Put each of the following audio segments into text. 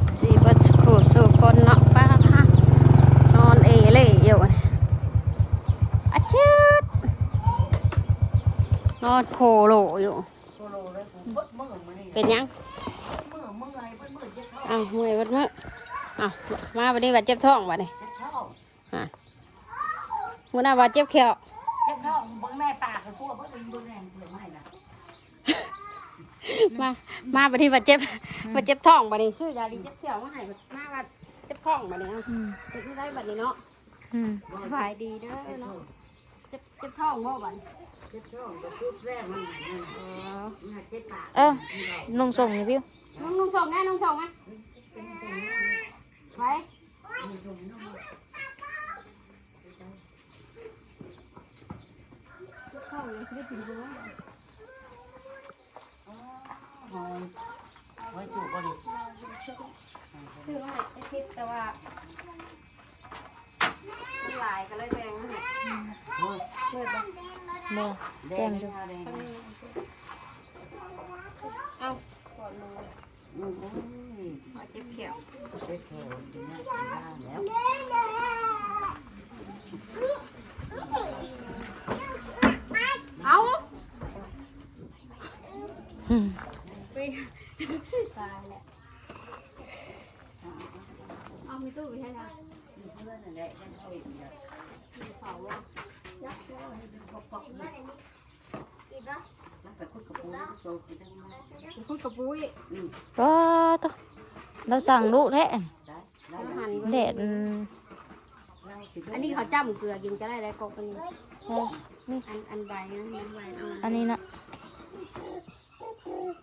FC เบัดสกูสู่คนเนาะป้าฮะนอนเอเล่อยู่อะชืดนอนโคโลอยู่เป็นยังอ้าวเมื่อยวัดมื้ออ้าวมาวันนี้ว่าเจ็บท้องบัดนี้องฮะมื้อหน้าว่าเจ็บแขว เจ็บท้องเบิ่งแม่ปากกับพวกเบิ่งเบิ่งแม่เบิ่งไม่นะ มามาบัดนี้ว่าเจ็บว่าเจ็บท้องบัดนี้ซื้อยาดีเจ็บแขวมาให้บัดมาว่าเจ็บท้องบัดนี้เนาะเป็นที่ได้บัดนี้เนาะอืมสบายดีเด้อเนาะเจ็บเจ็บท้องบ่บัดเจ็บท้องก็คือแรกมันนั่นเออน่ะเจ็บปากเอ้านุ่งส่งนี่พี่น้องน้องส่งไงน้องส่งไงไปเข้าเลยไม่ถึงเลย หอยไว้จูบบ่ดิซื้อมาให้ไอ้ทิศแต่ว่ามันหลายก็เลยแบ่งมาให้เฮ้ยเพื่อนบ่บ่แดแก้งมออยู่ยู่แดงเอาก่อนมืออืมโอ้ยเอาเจ็บเขียวเจ็บแขวกินได้กินได้แล้วเอา อืม ไปตายแหละเอามีตู้ไปใช่ไหม เพื่อนนั่นแหละกันเอาอีกแล้ว มีเผาอะ แล้วแต่คุยกับปูโตคือจังมา มีคุย กับปุ้ยอืมก็ตวเราสั่งลูกแท้ได้ได้อาหารแดดอืมได้สิอันนี้เขาจ้ำเกลือกินก็ได้เลยกบอันนี้เอ้ยนี่อันอันใบนะอันใบเอาอันนี้นะ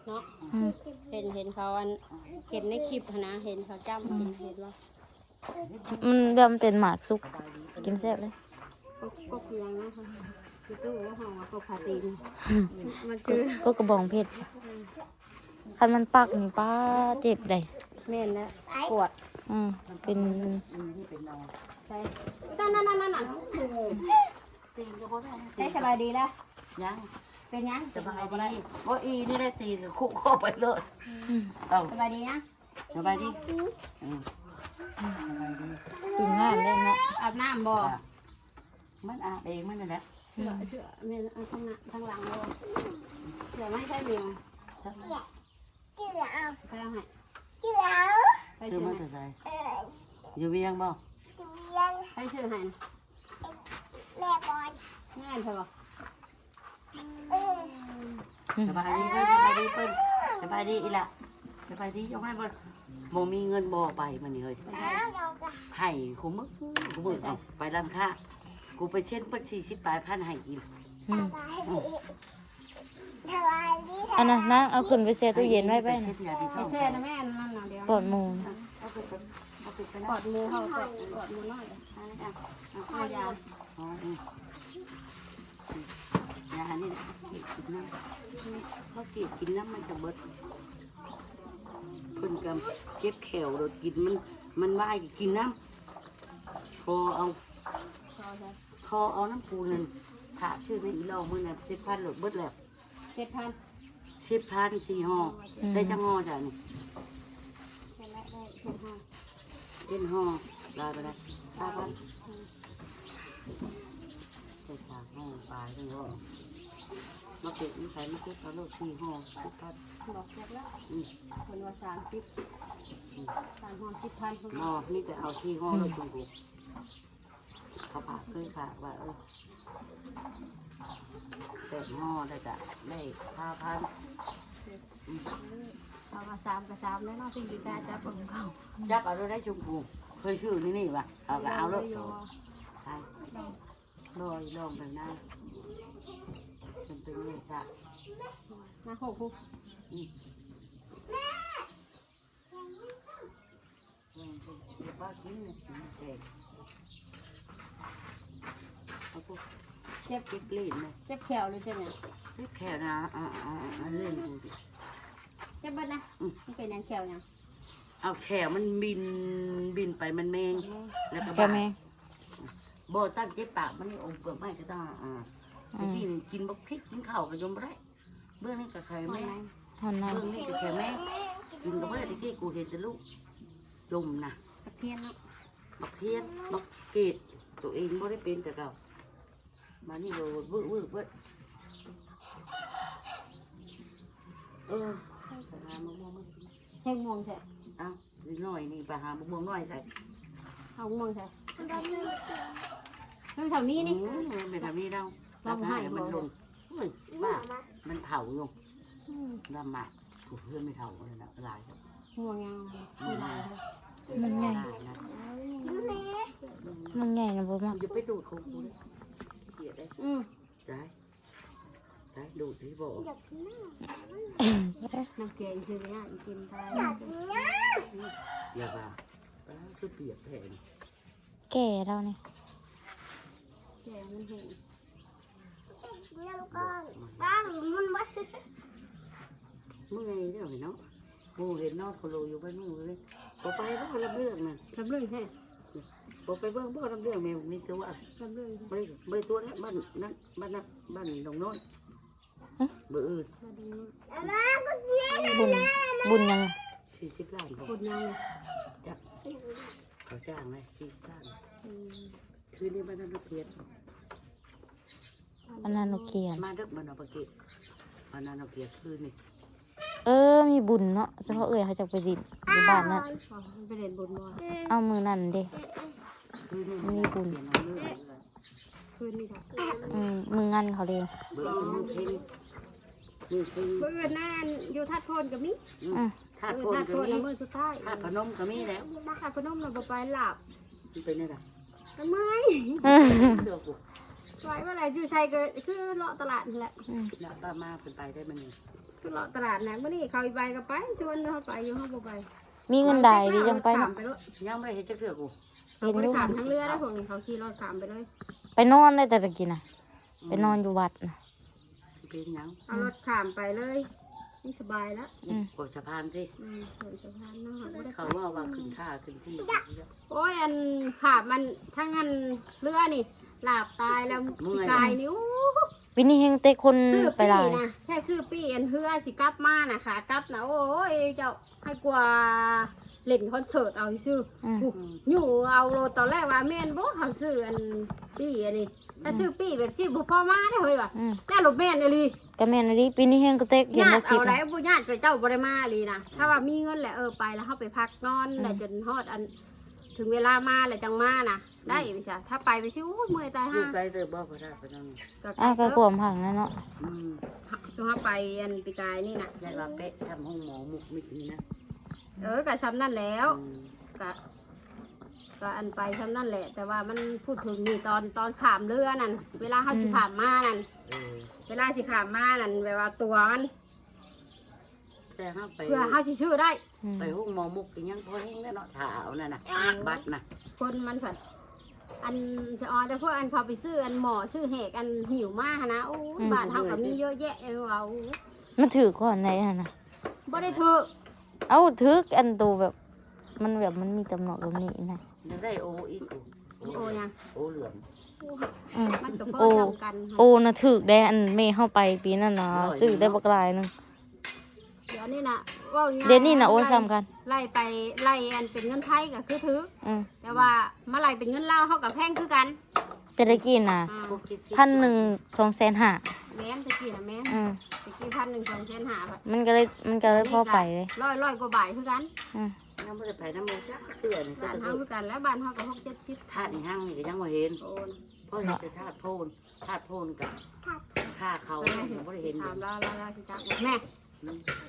เนาะอืมเห็นเห็นเขาอันเห็นในคลิปหั้นนะเห็นเขาจ้ำกินเห็นว่ามันแบบมันเป็นหมากสุกกินแซ่บเลยก็ก็เกลือนะคือตู้ว่าห้องว่าก็พาตีนมันคือก็กระบองเพชร คันมันปักนี่ป้าเจ็บได้แม่นนะปวดอืมเป็นอันนี้เป็นนอนไปนั่นนั่นนั่นนั่นนั่นตีนก็บ่ได้ได้สบายดีแล้วยังเป็นยังสบายดีว่าอีนี่ได้ตีนคุกเข้าไปเลยอืมเอ้าสบายดีนะสบายดีอืมสบายดีกินง่ายได้เนาะอาบน้ำบ่อะมันอาบเองมันนั่นแหละเสื้อเสื้อแม่นเอาข้างหน้าข้างหลังบ่เสื้อไม่ใช่เมีย ไปเอาให้ไปชื่ซื้ออมันให้จะใส่อยู่เวียงบ่ไปซื้อให้งานเถอะบ่สบายดีเพิ่นสบายดีเพิ่นสบายดีอีละสบายดียกให้บ่บ่มีเงินบ่ไปมันนี่เฮ้ยให้กูมึกกูมึกเอาไปร้านค้ากูไปเช่นเพิ่น40ปลายพันให้กิน อืม อันนั้นนะเอาขึ้นไปแช่ตู้เย็นไว้ไปเช็นะดยาดีไปท้องเสื้อนะแม่นั่นน่ะเดี๋ยวปอดหมูเอาไปเป็นเอาไปเป็นกอดมือเขากอดกอดมือน้อยเอาเอาเอาเอายาอ๋ออืมยานี่นะเกลียดกินน้ำเขาเกลียดกินน้ำมันจะเบิดเพิ่นกำเก็บแขวโดดกินมันมันว่ายกินน้ำพอเอาเขาจะพอเอาน้ำปูนั่นถาชื่อในอีลองมือน่ะสิบพันโหลดเบิดแล้ว เจ็ดพันสิบพันสี่ห่อได้จังห่อจ้ะนี่ได้ได้ได้เจ็ดห้าเป็นห่อได้ไปได้ห้าพันใส่สามห่อปลายทั้งห่อมาเก็บนี่ใส่มาเก็บเอาโลดสี่ห่อสิบพันบอกเจ็ดแล้วอืมคนว่าสามสิบสามห้องสิบพันคนห่อนี่จะเอาสี่ห่อโลดชมพูเขาผ่าเคยผ่าว่าเออ แต่ห่อได้จ้ะได้ห้าพันเอามาสามกับสามแล้วเนาะพี่ดีกาจับของเขาจับเอารถได้ชมพูเคยชื่อนี่นี่วะเอาก็เอารถโยไปลอยลองไปหน้าเป็นเป็นเรื่องซะมาหกหกลองไปเดี๋ยวป้ากินเนี่ยกินเสร็จเอาพวก เจ็บเก็บเล่นเลยเจ็บแขวหรือเจ็บหยังเก็บแค่นะอ่าอ่าอ่าเล่นดูดิเจ็บเบิดนะมันเป็นหยังแขวหยังเอาแขวมันบินบินไปมันแมงแล้วก็ใช่บาไหมบ่ตั้งเจ็บปากมันนี่อมเปลือกไม้ก็ต้องอ่าไอ้ที่นี่กินบักพริกกินข้าวก็ยมบ่ได้เบื้องนี้ก็ใครไม่แม่ไหมหันน้เบื้องนี้ก็แค่แม่กินก็บ่ได้ตะกี้กูเห็นแต่ลูกลมนะตะเพียนเนาะบักเทียนบักเกดตัวเองไม่ได้เป็นแต่เก่า มานี่โดนวื้อวื้อเบิดเออไปหามะม่วงมาแห้งม่วงใช่เอานิดหน่อยนี่ไปหามะม่วงหน่อยใส่เอาม่วงใช่แล้วแถวนี้นี่อืมไม่ทำนี่เราลองให้มันบ่ลงเฮ้ยบ้ามันเผาอยู่ลำหมากถูกเพื่อนไม่เผาเลยนะลายครับม่วงยังมีลายใช่มันใหญ่ได้นะมันใหญ่นะบ่มักอย่าไปดูดของกูเลยเกลียดได้อืมได้ได้ดูดที่บอกน้ำเกลือซื้อไปง่ายกินได้อย่าว่าป้าคือเปียกแผ่นแก่แล้วนี่แกมันเห็นเมื่อไงเดี๋ยวเนาะโมเห็นนอกโคโลอยู่บ้านนู่นเลยพอไปบ้านลำเรื่องน่ะจำเรื่องแท้ พอไปเบิ่งบ้านลำเรื่องแมวมีตัวจำเรื่องแท้ไม่ไม่ตัวนั้นบ้านนั้นบ้านนั้นบ้านดงน้อยเบอร์อื่นมาดูบุญบุญยังสี่สิบล้านพอกดยังเลยจับเขาจ้างเลยสี่สิบล้านอืมคืนนี้บ้านนั้นเพียรอันนั้นโอเคอันมาเด็กบ้านเอาไปเก็บบ้านนั้นเอาเพียรคืนนี่เออ มีบุญเนาะเฉพาะเอ่ยเขาจะไปดินอยู่บ้านนั่นอ๋อมันไปเรียนบนบ่เอามือนั่นเด้คืนนี้ มีบุญเปลี่ยนเอาเรื่องเลยคืนนี่ค่ะอืมมืองันเขาเลยเบอร์อื่นมือเพ่งมือเพ่งเมื่อนั่นอยู่ทัดโพนกับมิอืมธาตุเอโพอนทัดก็โพนมีแล้วมือสุดท้ายธาตุพนมก็มีแล้วถ้าพนมเราบ่ไปหลับมันเป็นอะไรทำไมเดือกูไว้เมื่อไหร่อยู่ใช้ก็คือเลาะตลาดนั่นแหละน่ะป้ามาเป็นไปได้มันนี่คือเลาะตลาดนะเมื่อนี้เขาอีไปก็ไปชวนเขาไปอยู่เขาบ่ไป มีเงินใดดียังไปขาเนาะมไปเลยยังไม่ได้เห็นจักเดือกูเขาบ่ได้ขามทั้งเรือแล้วพวกนี้เขาขี่รถขามไปเลย ไปนอนได้แต่ตะกี้น่ะไปนอนอยู่วัดน่ะเป็นหยังเอารถขามไปเลยนี่สบายแล้วอืม กดสะพานสิอืมเห็นสะพานเนาะบ่ได้เขาว่าว่าขึ้นท่าขึ้นที่โอ้ยอันขาบมันทั้งอันเรือนี่ หลาบตายแล้วพี่กายนิ้ววินี่เฮงเตะคนซื้อไปปีหลายนะแค่ซื้อปีอันเฮือสิกลับมานะค่ะกลับนะโอ้ยเจ้าให้กว่าเล่นคอนเสิร์ตเอาซื้ออืมออยู่เอาโลตอนแรกว่าแม่นบ่เขาซื้ออันปีอันนี้ถ้าซื้อปีแบบสิบ่พอมาได้เฮ้ยว่ะอืมแต่รถแม่นอีหลีก็แม่นอันนี้ปีนี้เฮงก็เตะเห็นญาบ่ติคลิปเอาได้น่ะบ่ญาติไปเจ้าบ่ได้มาอีหลีนะถ้าว่ามีเงินแหละเออไปแล้วเฮาไปพักนอนแล้วจนฮอดอัน ถึงเวลามาแล้วจังมาน่ะ ได้พี่จ้ะถ้าไปไปสิโอ้ยเมื่อยตายลูห่ากไปเจอบ่ก็ได้ไปนั่นก็อะไปขวมผังนั่นเนาะอืมช่วงเฮาไปอันปีกายนี่น่ะได้ว่าเป๊ะทำห้องหมอมุกมิกนี่นะเออก็ซ้ำนั่นแล้วอืมก็ก็อันไปซ้ำนั่นแหละ แต่ว่ามันพูดถึงนี่ตอนตอนขามเรือนั่นเวลาเขาสิขามมานั่นเออเวลาสิขามมานั่นแบบว่าตัวมันแต่ห้าไป เพื่อเขาสิชื่อได้ อืมไปห้องหมอมุกก็ยังพอเห็นแล้วเนาะถาวนั่นน่ะบัตรน่ะคนมันผัด อันจะออแต่พวกอันเขาไปซื้ออันหมอซื้อเหกอันหิวมากนะโอ้ยบ้านเขาก็มีเยอะแยะเออเอามันถือก่อนไหนหั่นน่ะบ่ได้ถือเอ้าถืออันตัวแบบ มันแบบมันมีตำหนอกตรงนี้นะยังได้โออีกโอ้ยังโอเหลืองอืมมันก็เพิ่โอ้มจำกันโอ้นะถือได้อันเมย์เข้าไปปีนั้นนะซื้อได้บักลายหนึง เดี๋ยวนี้นะว่าง่าเดี๋ยวนี้นะโอ้ซ้ำกัน ไล่ไปไล่อันเป็นเงินไทยก็คือถืออืมแต่ว่ามาไล่เป็นเงินลาวเขากับแพงคือกันแต่ตะกี้น่ะอ่าพวกคิดสิพันหนึ่งสองแสนห้าแม่นตะกี้นะแม่นอืมตะกี้พันหนึ่งสองแสนห้าบาทมันก็เลยมันก็เลยพอไปเลยร้อยร้อยกว่าบาทคือกันอืมยังไม่ได้ไปน้ำมันจ้ะเพื่อนก็บ้านจะเฮาคือกันแล้วบ้านเฮาก็หกเจ็ดสิบธาตุในห้างนี่ก็ยังไม่เห็นโอนเพราะเห็นแต่ธาตุโพนธาตุโพนกับค่าเขาแม่ยังสิไม่ได้เห็นถามแล้วแล้วแล้วสิจักบ่แม่อืม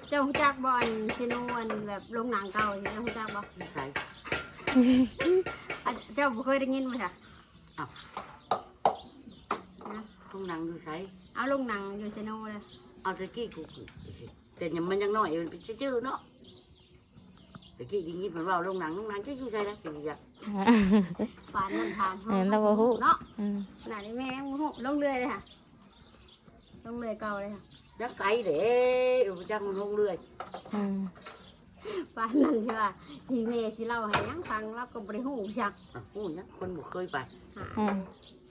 เจ้าฮู้จักบ่อันซิโนอันแบบโรงหนังเก่าสิเจ้าฮู้จักบ่ใช่อันเจ้าบ่เคยได้ยินบ่จ้ะอ้าวนะทุ่งนางอยู่ใช้เอาโรงหนังอยู่ซิโนเลยเอาตะกี้กูกูแต่ยังมันยังน้อยมันเป็นชื่อเนาะตะกี้ดิ้งนี้มันว่าโรงหนังโรงหนังก็อยู่ใช่ไหมเป็นยังป่านนั้นถามเออแล้วบ่ฮู้ เนาะอืม ขนาดนี้แม่บ่ฮู้ลงเรือเลยค่ะลงเรือเก่าเลยค่ะ ยังไกลเด้อยู่จังมันลงเรื่อยอืมป่านนั้นคือว่าที่แม่สิเล่าให้หยังฟังเราก็บ่ได้ฮู้จักอะพูดนะคนบ่เคยไปหาอืม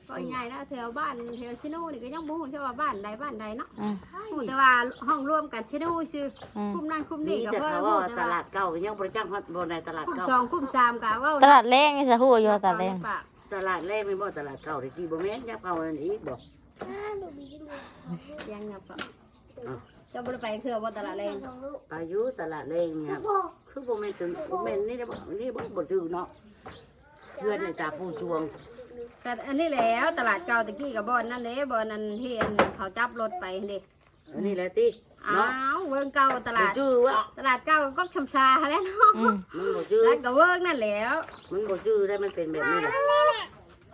โก็ใหญ่แล้วแถวบ้านแถวชิโน่นี่ก็ยังบ่ฮู้ใช่ว่าบ้านใดบ้านใดเนาะอืมฮู้แต่ว่าห้องรวมกันชิโน่ชื่ออืมคุมนั่นคุมนี่นี่ก็แต่เพิ่นเขาฮู้ว่าแต่ตว่าลาดเก่ายังบริจาคบนในตลาดคุมเก่า สองคุมสามก็เว้าตลาดแรงนี่จะฮู้อยู่ว่าตลาดแรงปากตลาดแรกไม่บ่ตลาดเก่าตะกี้บ่แม่นยับเก่าอันนี้บอกเสียังหยับปะ เจะบ่ได้ไปเทื่อบ่ตลาดแรงอายุตลาดแรงเนี่ยคือบ่แม่นจนบ่แม่นนี่ได้บ่นี่บ่บ่จือเนาะเพื่อนในจ่าผู้จวงแต่อันนี้แหล้วตลาดเก่าตะกี้กับบ่อนนั่นเด้บ่อนนั้นที่อันเขาจับรถไปเด้อันนี้แหละติอ้าเนาะวเวิงเก่าตบ่ลาดจือวะตลาดเก่าก็ชำชาแล้วเนาะอืมมันบ่จือแล้วก็เวิงนั่นแหล้ว มันบ่จือได้มันเป็นแบบนี้แหละ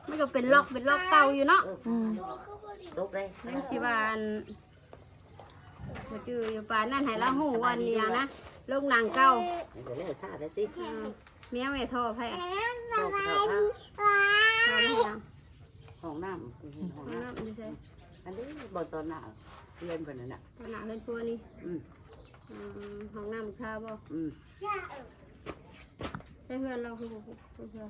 มันก็เป็นล็อกเป็นล็อกเก่าอยู่เนาะอืมตกได้นั่นสิว่าอัน บ่จืออยู่ป่านนั่นให้เราฮู้ว่าอันเนี้ยนะลูกนางเก่านี่ก็แล้วซาได้ติอืมเมียแม่โทรให้ชอบชอบโทรให้ยังห้องน้ำห้องเอาน้น้ำนี่ใช่ำอันนี้บ่ตอนหน้าเพื่อนเพิ่นนั่นน่ะขนาดเพิ่นกลัวนี่อืมอืมห้องน้ำข้าวบ่อืมใช่เพื่อนเราคือบ่คือเพื่อน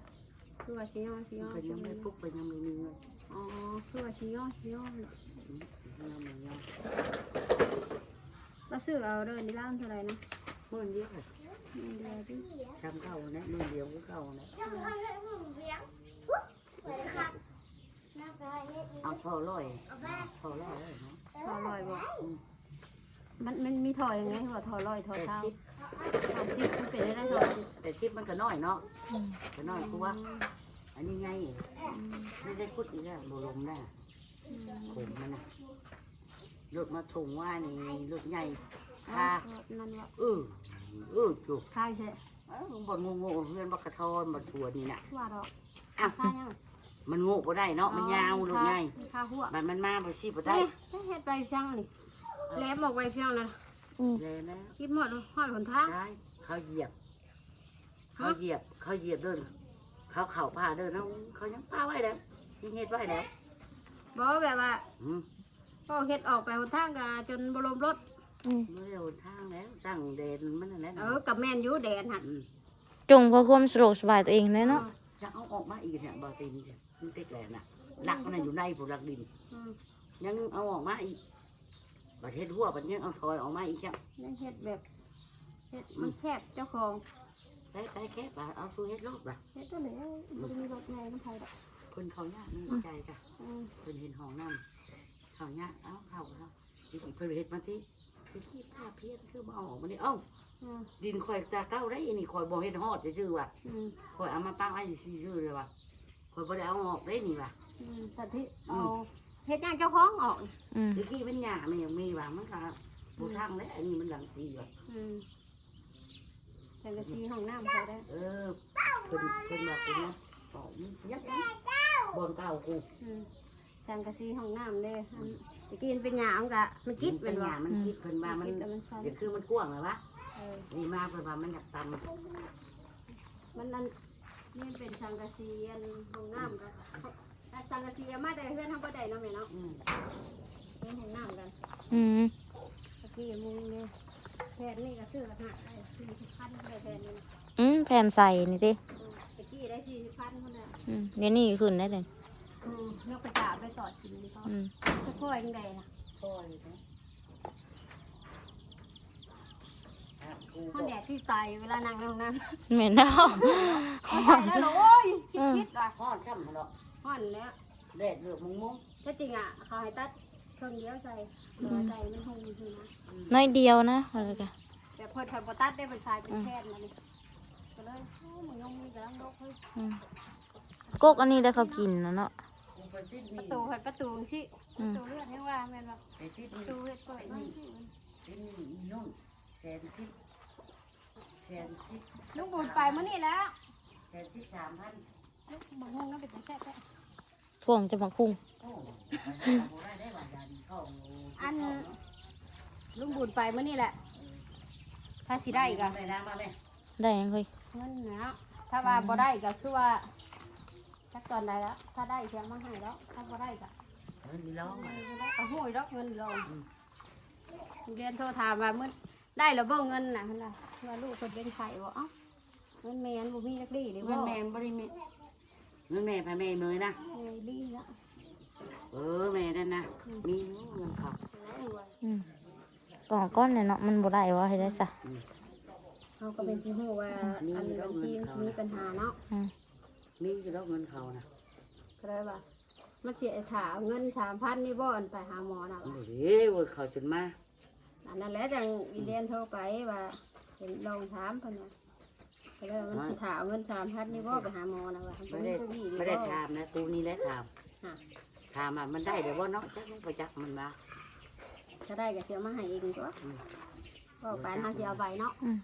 คือว่าสิย่อสิย่อเพิ่นยังไม่พุกเพิ่นยังไม่มีเงินอ๋อคือว่าสิย่อสิย่อเนาะอืมยังไม่ยอม เราซื้อเอาเด้อนี่ร้านเท่าไหร่นะเมื่อเดียวเลยมันเดียวดิชำเข้านะมือเดียวก็เข้านะเอาพอร้อยพอร้อยเลยเนาะทอลอยบ่มันมันมีถอยยังไงว่าทอลอยทอแต่เท้าชิปสามสิบมันเป็นได้ทอสิบแต่ชิปมันก็น้อยเนาะก็น้อยกูว่าอันนี้ไงไม่ได้พูดอีกแล้วบลมนะขมมันนะ รถมาถงว่านี่รถใหญ่อ่าค่ะ นั่นว่าเออเออจุกค่ายใช่เอ้าบ่นโง่ๆเพื่อนบักกระทอนบักสวนนี่น่ะว่าดอกอ้าวค่ายยังมันโง่บ่ได้เนาะมันยาวรถใหญ่ค่าหัวบัดมันมาบ่สิบ่ได้ได้เฮ็ดไปช่างนี่แหลมออกไปเพียงนั้นอืมเลยนะคิดหมดฮอดหนทางได้เขาเหยียบ เขาเหยียบ เขาเหยียบเดิน เขาเข่าผ้าเดินเขาเขายังป้าไว้แล้วยังเฮ็ดไว้แล้วบ่แบบว่า อืมพอเฮ็ดออกไปหนทางก็จนบ่ลมรถอืมไม่ได้หนทางแล้วตั้งเดนมันนั่นแหละเออกับแม่นอยู่แดนหั่นอืมจงเพื่อความสะดวกสบายตัวเองเลยเนาะจะเอาออกมาอีกเนี่ยบอตีนเนี่ยมันติดแหลน่ะหลักมันนะอยู่ในผู้หลักดิน อืมยังเอาออกมาอีกประเทศหัวประเทศเอาถอยออกมาอีกจ้ะนั่นเฮ็ดแบบเฮ็ดมันแคบเจ้าของไปไปแค่ปเอาสู้เฮ็ดรอบล่ะเฮ็ดตัวไหนบ่ได้มีรถใหญ่น้ำไผดอกคนเขายากนี่ใจจ้ะอืมคนเห็นห้องน้ำ เขายากเอาเขาเขาดิเพิ่นเฮ็ดมาที่ไปขี้ผ้าเพี้ยนคือมาเอาออกมานี่เอ้าอืมดินคอยจะเก้าได้อันนี่คอยบ่เฮ็ดฮอดซื่อๆว่ะอืมคอยเอามาตั้งไว้ซื่อๆเลยว่ะคอยบ่ได้เอาออกได้นี่ว่ะอืมแต่ที่เอาเฮ็ดหยังเจ้าของออกอืมตะกี้มันหญ้ามันยังมีว่ะมันก็บ่ทางแล้วอันนี้มันหลังสีว่ะ อืมแต่ก็สีห้องน้ำเขาได้เออเพิ่นเพิ่นแบบนี้ต่อมันเสียงบ่อนเก่ากูอืม สังกะสีห้องน้ำเด้อันตะกี้มันเป็นหยามกะมันกิดเป็เป็นนหว่าญ้ามันคิดเพิ่นว่ามันกิดแต่มันสั่นเดี๋ยวคือมันกว้างเลยวะเออนี่มาเพิ่นว่ามันอยากตันมันนั่นนี่เป็นสังกะสีอันห้องน้ำกันแต่สังกะสีเอามาแต่เพื่อนทำบ่ได้เนาะแม่เนาะอืมเพื่อนห้องน้ำกันอืมตะกี้มุงเนี่ยแผ่นนี่ก็ซื้อละหักได้สี่สิบพันเลยแผ่นนี้นะอืมแผ่นใส่นี่ติอืมตะกี้ได้สี่สิบพันคนละอืมเดี๋ยวนี้ขึ้นได้เลย อืมนกกระจาบไปตอดกินนี่เขาอืมจะค่อยยังไงล่ะซอยนะอะกูมันแดดที่ตายเวลานั่งในห้องน้ำเหม็นเนาะเขาใส่แล้วเหรอโอ้ยคิดคิดว่ะฮอดช่ำเนาะห่อนแล้วแดดเดือดมุงมุงถ้าจริงอะเขาให้ตัดเครื่องเดียวใส่เหลือใส่มันคงดีนะน้อยเดียวนะอะไรกันแต่พอถอดบตัดได้เป็นชายเป็นแค่นมานี่ก็เลยโอ้มึงยังมีกระลังดกเฮ้ยอืมกกอันนี้ได้เขากินนะเนาะ กูไปติดปนี่ระตูเห็ดประตูชิปอืมระตูเลือดยังว่าแม่นแบบไปติดประนี่ตูเห็ดเปิดไว้สิติดนี่อีนุ่นแสนสิบแสนสิบลุงบุญไปมื้อนี่แล้วแสนสิบสามพันลูกบังงงนั่นเป็นแต่แค่แค่พ่วงจะมาคุ้งโอ้โหได้ได้หลายอย่างเข้าอันลุงบุญไปมื้อนี่แหละถ้าสิได้ก็ได้น้ำมาไหมได้ยังเคยเงินแล้วถ้าว่าบ่ได้ก็คือว่า จักตอนใดแล้ว ถ้าได้เสียงมาให้แล้วถ้าบ่ได้ก็เออมีร้องบ่ได้ก็ห้อยดอกเงินลงเรียนโทรถามว่ามื้อได้แล้วบ่เงินน่ะเพิ่นว่าว่าลูกเพิ่นเป็นไข้บ่เอ้าเงินแม่นบ่มีจักดีหรือเงิบ่นแม่บ่ได้มีเงินแม่ไปแม่เมยนะเอ้ยดีละเเออแม่นั่นนะมีเงินเขาอืมกล่องก้อนเนี่ยเนาะมันบ่ได้ว่าให้ได้ซะเขาก็เป็นสิฮู้ว่าอันบัญชีมีปัญหาเนาะอื มมีอยู่แล้วเงินเขานะก็เลยว่ามันสิถามเงิน3,000นี่บ่อันไปหาหมอน่ะโอ้ว่ะโหเว้ยเขาจนมาอันนั้นแหละจังอีเลียนโทรไปว่าเห็นลองถามเพิ่นว่าก็เลยว่ามันสิถามเงิน3,000นี่บ่ไปหาหมอน่ะว่ามันไม่มีได้ตัวนี้ไม่ได้ถามนะตูนี่แหละถามค่ะถามอะมันได้เดี๋ยวว่าเนาะจักมันไปจักมันมาถ้าได้ก็สิเอามาให้เองตัวอืมก็ปานเฮาสิเอาไปเนาะอืม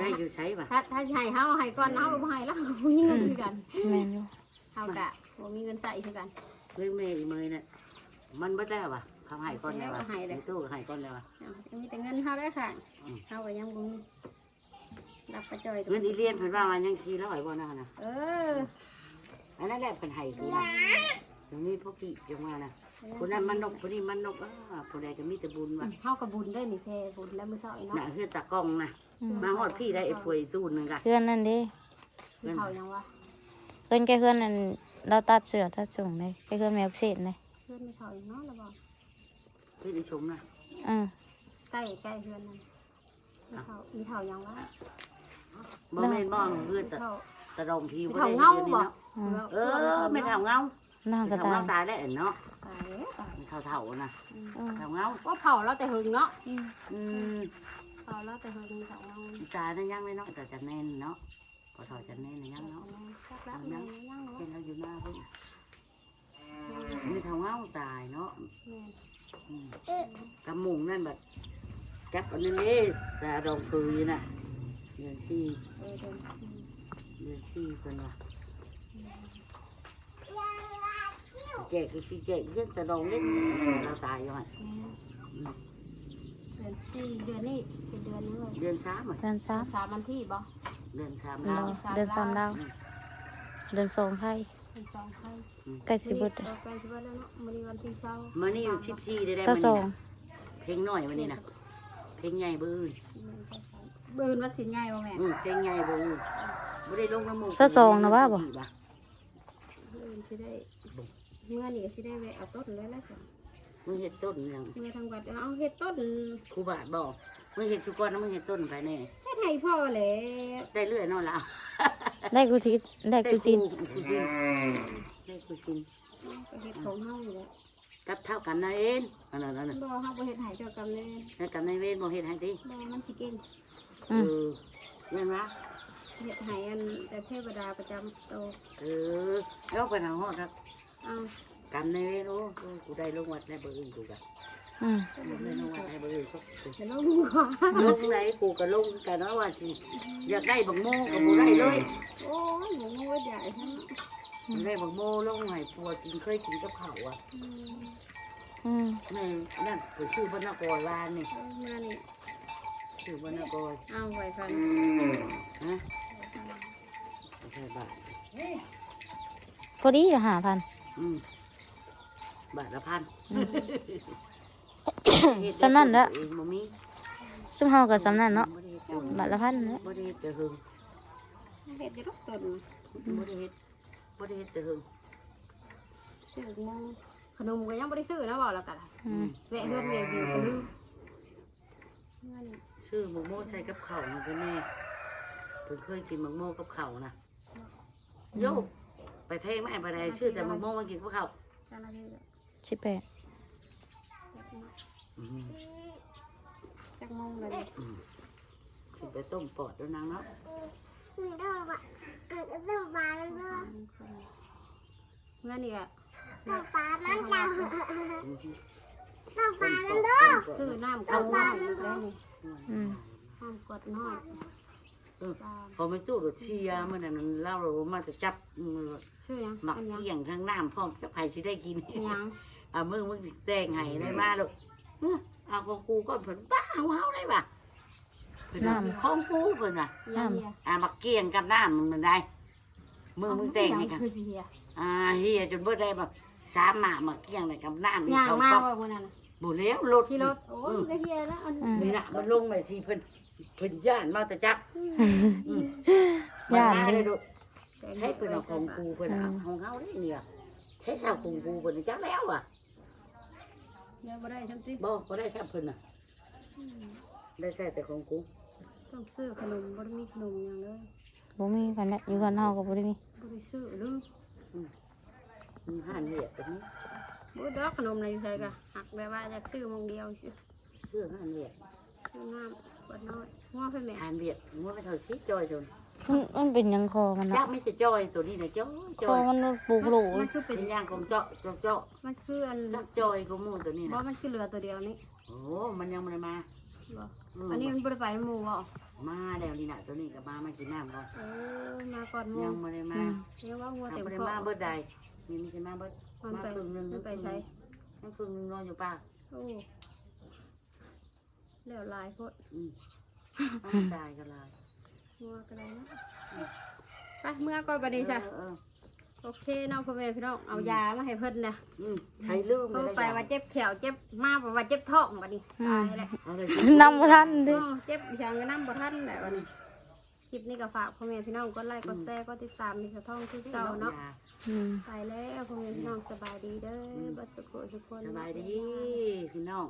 ได้อยู่ใช้ป่ะถ้าถ้าสิให้เฮาให้ก่อนเฮาก็บ่ให้แล้วก็บ่มีเงินคือกันแม่นอยู่เฮากะบ่มีเงินใส่คือกันเรื่องแม่อีเมยเนี่ยมันไม่ได้ว่ะทำให้ก้อนแล้วว่ะให้เลยในตู้ก็ให้ก้อนแล้วว่ะมีแต่เงินเฮาได้ค่ะอืมเฮาก็ยังบ่มีรับประจอยเงินอีเลียนเพิ่นว่ามันยังสี่ร้อยบ่นะนะเอออันนั้นแหละเป็นไห้คือนะตรงนี้พวกพี่จังว่านะคนนั้นมันนกคนนี้มันนกอ่าคนใดก็มีแต่บุญว่ะเฮาก็บุญได้นี่แท้บุญแล้วมื้อเช้าอีน่ะเนาะคือตะกล้องนะอื มมาฮอดพี่ได้ไอ้ป่วยตู้หนึงกะเพื่อนนั่นเด้มีเขายังวะเพื่อนแกเพื่อนนั่นเราตัดเสือตัดสูงเลยแกเพื่อนแมวเศษเลยเพื่อนมีเขาอีกเนาะแล้วบ่พี่ได้ชมนะอืมใกล้ใกล้เพื่อนนั่นมีเขามีเขายังวะบ่แม่นบ่เพื่อนมีตะเขาตะดองพี่มีบ่เขาได้เงาเดือนนี้บ่เนาะอืมเออไม่เท่าเงาน่าไม่ก็เท่าตายเงาตายแล้วเนาะตายแล้วตายไม่เท่าเท่านะอืมเท่าเงาก็เผาแล้วแต่หึงเนาะอืม เผาแล้วแต่หึงเขาเงาตายนั่นยังไม่เนาะแต่จะแน่นเนาะพอถอดจะแน่นยังเนาะจักแล้วยังยังเห็นเนาะเราอยู่หน้าเพิ่นไม่เท่าเงาตายเนาะแม่นอืมกำมุงนั่นแบบจับอันนี้นี่ตาดองปืนน่ะเดือนสี่เออเดินเดือนสี่คนว่ะแจกคือสิแจกเรื่องตะดองเล่นเราตายอยู่หันเดือนสี่เดือนนี้เป็นเดือนนี้เลยเดือนสามอะเดือนสามสามวันที่บ่เดือนสามเดืแล้อนวเดือนสามดาวเดือนสองไข่เป็นสองไข่ใกล้สิเบิดใกล้สิเบิดแล้วเนาะมื้อนี้วันที่เช้ามานี่สิบสี่ได้ได้เศร้ามาสนี่องนะเพลงน้อยวันนี้นะเพลงใหญ่เบื้อเบิ่นวัดสินใหญ่บ่แม่อืมเพลงใหญ่เบื้อไม่ได้ลงน้ำมูกเศร้าสองนะว่าบ่ เบิ่นสิได้เมื่อนี่ก็สิได้แวะเอาต้นเลยแล้วสิ มึงเห็ดต้นยังเมื่อทางวัดเอาเฮ็ดต้นครูบาทบอกมึงเห็ดทุกคนนะมึงเห็ดต้นไปแน่เฮ็ดให้พ่อแหละได้เรื่อยเนอนแล้วได้กูทิศได้กูซินกูซินได้กูซินก็เฮ็ดของเฮานี่แหละกับเท่ากันนะเองอันนั้นอันนั้นบ่เฮาบ่เฮ็ดให้เจ้ากรรมเลยแล้วกันในเวรบอกเห็ดให้ดิบ่มันสิเก่งเออเงินวะเฮ็ดให้อันแต่เทวดาประจำโตเออแล้วไปทางหอดครับเอา กันในเวรโอ้โอ้กูได้ลงวัดในเบอร์อื่นกูกันอืมกูได้ลงวัดในเบอร์อื่นก็จะลงหัวลงไหนกูก็ลงกันว่าว่าสิอยากได้บักโมก็บ่ได้เลยโอ้ยหมูว่าใหญ่ทั้งได้บักโมลงให้ปัวกินเคยกินกับข้าวอะอืมอืมแม่นั่นไปชื่อบรรณกรวานนี่เอามานี่ชื่อบรรณกรเอาไว้ฟันฮะไม่ใช่บาทพอดีหาพันอืม บาทละพันสำนั่นละเองบ่มีซุ่มเฮากับสำนั่นเนาะบ่ได้เฮ็ดต้นบาทละพันเนี่ยบ่ได้เฮ็ดแต่หึงเฮ็ดจะรกต้นบ่ได้เฮ็ดบ่ได้เฮ็ดแต่หึงซื้อมงขนมก็ยังบ่ได้ซื้อนะบอกแล้วกันล่ะอืมแวะเฮือนแวะวิวก็ลืมเงินชื่อหมกโมใส่กับข้าวมันก็แม่เพิ่นเคยกินหมกโมกับข้าวนะโยไปเทไม่ไปได้ชื่อแต่หมกโมมากินกับข้า วจังละนี่แหละสิบแปดอืมจักโมงเลยสิไปต้มปอดด้วยนางเนาะเงินนี่อะอืมต้มปอดต้มปอดซื้อน้ำกรดน้อยอยู่ได้นี่อืมน้ำกรดน้อย เออตามพอไม่ตู้รถเชียร์เมื่อนั้นเล่าเรามาจะจับอืมซื้อหยังหมักอันหยังเกี่ยงทั้งน้ำพร้อมจะไผสิได้กินอันหยังอ่ามึงมึงสิแต่งให้ได้มาลูกเอ้อเอาของกูก่อนเพิ่นป้าเอาเฮาได้ป่ะเพิ่นเอาของกูเพิ่นน่ะอันหยังเฮียอ่าหมักเกี่ยงกับน้ำมึงมันได้มึงมึงแต่งให้กัน คือสิเฮียอ่าเฮียจนเบิดได้แบบสามหมาหมักเกี่ยงเลยกับน้ำอีกย่างสองมาก๊อกว่ามื้อนั้นน่ะบ่แล้วรถที่รถโอ้ยได้เฮียแล้วอันอืม นี่น่ะมันลงไปสิเพิ่น เพิ่นย่านมาแต่จับอืมย่านมัเด้เลยลูกใช้เพิ่นเอาของกูเพิ่นเอาของเฮาได้เนี่ย ใช้ชาวกรุงกูเพิ่นจักแล้วอะเดี๋ยวบ่ได้ทั้งติบ่บ่ได้ชาวเพิ่นน่ะ ได้ใช้แต่ของกูต้องซื้อขนมบ่ได้มีขนมอย่างเลยบ่มีกันแหละอยู่กันเฮาก็บ่ได้มีบ่ได้ซื้อหรือมีห้านเวียดแบบนี้บ่ดอกขนมอะไรใส่กะหักแบบว่าอยากซื้อมองเดียวซื้อเสื้อห้านเวียดซื้อน้ำข วดน้อยงัวไปแม่ห้านเวียดงัวไปเท่าสิจอยจนมันมันเป็นหยังคอมันจันะกไม่จะจอยตัวนี้น่ะจอยจคออยมันปลูกโหลมันคือเป็นเป็นย่างของเจาะเจาะเจาะมันคืออันจักจอยกูมูตัวนี้บ่น่ะมันคือเรือตัวเดียวนี่โอ้มันยังบ่ได้มาบ่อืมอันนี้มันบ่ได้ไปน้ำหมู่บ่มาแล้วนี่น่ะตัวนี้ก็มามากินน้ำก่อนเออมาก่อนหมู่ยังบ่ได้มาเรียกว่างัวยังเต็มบ่ได้คอมาเบิดใดนี่มีสิมาเบิดมันมาไปครึ่งหนึงมันไปใช้ยังครึ่งหนึงนอนอยู่ป่าโอ้ แล้วลายโพดอืมเอาตายก็ลายงัวก็ได้เนาะไปเมื่อก่อนบัดนี้จ้ะเออเออโอเคเนาะพ่อแม่พี่น้องเอายามาให้เพิ่นนะอืมใช้ลืมโทรเลยไปว่าเจ็บแขวเจ็บมาบอกว่าเจ็บท้องบัดนี้ตายแล้ว เอาเลยนำบ่ทันเด้อ๋อเจ็บช่างก็น้ำบ่ทันแหละวันนี้คลิปนี้ก็ฝากพ่อแม่พี่น้องกดไลค์กดแชร์กดติดตามมีสะท้องคือเก่าเนาะอืมไปแล้วพ่อแม่พี่น้องสบายดีเด้อบัดสุขสุขคน สบายดีพี่น้อง